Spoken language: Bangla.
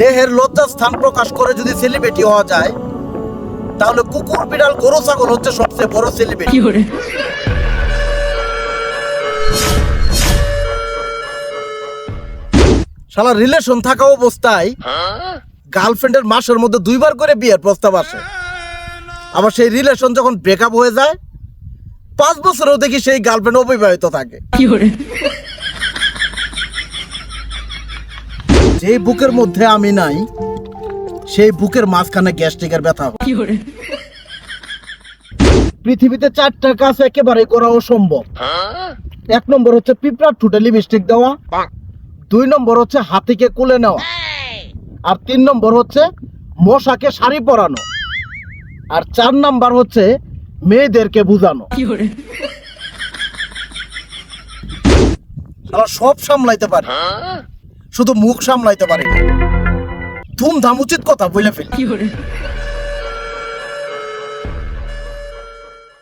দেহের লজ্জা স্থান প্রকাশ করে যদি সেলিব্রিটি হওয়া যায় তাহলে কুকুর বিড়াল গরু ছাগল হচ্ছে সবচেয়ে বড় সেলিব্রিটি，শালা রিলেশন থাকা অবস্থায় গার্লফ্রেন্ডের মাসের মধ্যে দুইবার করে বিয়ের প্রস্তাব আসে। আবার সেই রিলেশন যখন ব্রেকআপ হয়ে যায় পাঁচ বছরেও দেখি সেই গার্লফ্রেন্ড অবিবাহিত থাকে। যেই বুকের মধ্যে আমি নাই সেই বুকের মাঝখানে গ্যাস্ট্রিকের ব্যথা পৃথিবীতে চারটা কাজ একেবারে করা অসম্ভব। এক নম্বর হচ্ছে পিঁপড়ার ঠুটে লিপস্টিক দেওয়া দুই নম্বর হচ্ছে হাতিকে কুলে নেওয়া আর তিন নম্বর হচ্ছে মশাকে শাড়ি পরানো আর চার নাম্বার হচ্ছে মেয়েদেরকে বুঝানো। সব সামলাইতে পারে। শুধু মুখ সামলাইতে পারে। না ধুমধাম উচিত কথা বলে ফেলি।